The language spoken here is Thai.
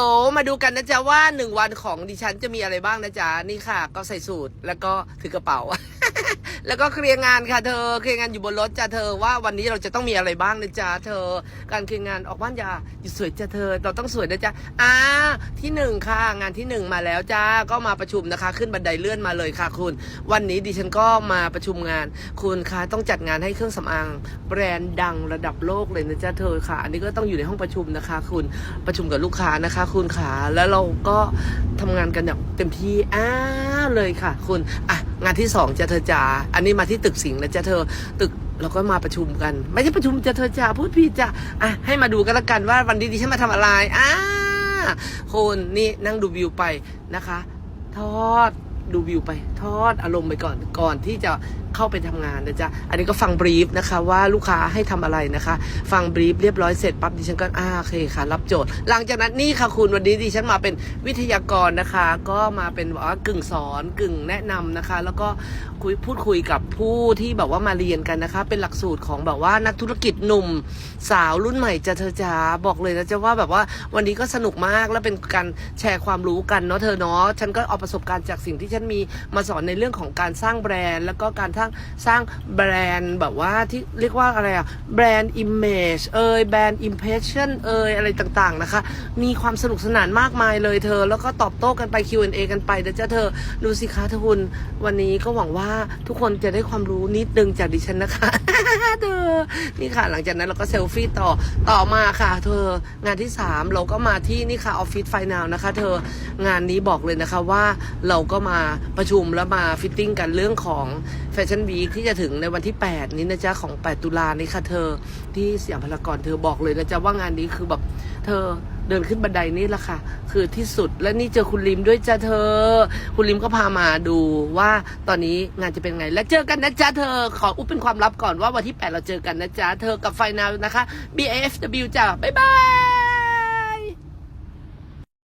โอ้มาดูกันนะจ๊ะว่าหนึ่งวันของดิฉันจะมีอะไรบ้างนะจ๊ะ นี่ค่ะ ก็ใส่สูตรแล้วก็ถือกระเป๋า แล้วก็เคลียร์งานค่ะเธอ เคลียร์งานอยู่บนรถจ้ะเธอว่าวันนี้เราจะต้องมีอะไรบ้างนะจ๊ะเธอ การเคลียร์งานออกบ้านยาอยู่สวยจ้ะเธอ เราต้องสวยนะจ๊ะอ่าที่หนึ่งค่ะ งานที่หนึ่งมาแล้วจ้าก็มาประชุมนะคะ ขึ้นบันไดเลื่อนมาเลยค่ะคุณ วันนี้ดิฉันก็มาประชุมงาน คุณคะต้องจัดงานให้เครื่องสำอางแบรนด์ดังระดับโลกเลยนะจ๊ะเธอค่ะ อันนี้ก็ต้องอยู่ในห้องประชุมนะคะ คุณประชุมกับลูกค้านะคะ คุณขาแล้วเราก็ทำงานกันแบบเต็มที่อ้าเลยค่ะ คุณอะ งานที่สองจะเธอจ๋าอันนี้มาที่ตึกสิงห์นะจะเธอตึกเราก็มาประชุมกัน ไม่ใช่ประชุมจะเธอจ๋าพูดผิดจะอะให้มาดูกันละกันว่าวันนี้ดิฉันมาทำอะไรอ่าคนนี่นั่งดูวิวไปนะคะ ทอดดูวิวไป ทอดอารมณ์ไปก่อนก่อนที่จะ เข้าไปทำงานนะจ๊ะ อันนี้ก็ฟังบรีฟนะคะว่าลูกค้าให้ทำอะไรนะคะ ฟังบรีฟเรียบร้อยเสร็จปั๊บดิฉันก็อ่าโอเคค่ะ รับโจทย์ หลังจากนั้นนี่ค่ะคุณวันนี้ดิฉันมาเป็นวิทยากรนะคะ ก็มาเป็นว่ากึ่งสอนกึ่งแนะนำนะคะ แล้วก็คุยพูดคุยกับผู้ที่แบบว่ามาเรียนกันนะคะ เป็นหลักสูตรของแบบว่านักธุรกิจหนุ่มสาวรุ่นใหม่จะเธอจ๋าบอกเลยนะจ๊ะว่าแบบว่าวันนี้ก็สนุกมากแล้วเป็นการแชร์ความรู้กันเนาะเธอเนาะฉันก็เอาประสบการณ์จากสิ่งที่ฉันมีมาสอนในเรื่องของการสร้างแบรนด์ แล้วก็การสร้างสร้างแบรนด์แบบว่าที่เรียกว่าอะไรอะแบรนด์อิมเมจเอยแบรนด์อิมเพรสชั่นเอยอะไรต่างๆนะคะ มีความสนุกสนานมากมายเลยเธอ แล้วก็ตอบโต้กันไป Q&A กันไปเดี๋ยวจะเธอดูสิคะทุกคนวันนี้ก็หวังว่าทุกคนจะได้ความรู้นิดนึงจากดิฉันนะคะเธอนี่ค่ะหลังจากนั้นเราก็เซลฟี่ต่อต่อมาค่ะ เธองานที่ 3 เราก็มาที่นี่ค่ะออฟฟิศไฟนาวนะคะ เธองานนี้บอกเลยนะคะว่าเราก็มาประชุมแล้วมาฟิตติ้งกันเรื่องของแฟชั่นวีคที่จะถึงในวันที่ 8 นี้นะจ๊ะ ของ 8 ตุลานี่ค่ะเธอที่สยามพารากอนเธอบอกเลยนะจ๊ะ ว่างานนี้คือแบบเธอเดินขึ้นบันไดนี่แหละค่ะ คือที่สุดและนี่เจอคุณลิมด้วยจ้ะเธอ คุณลิมก็พามาดูว่าตอนนี้งานจะเป็นไง และเจอกันนะจ๊ะเธอ ขออุบเป็นความลับก่อนว่าวันที่ 8 เราเจอกันนะจ๊ะเธอกับไฟนาวนะคะ BAFW จ้ะบ๊ายบาย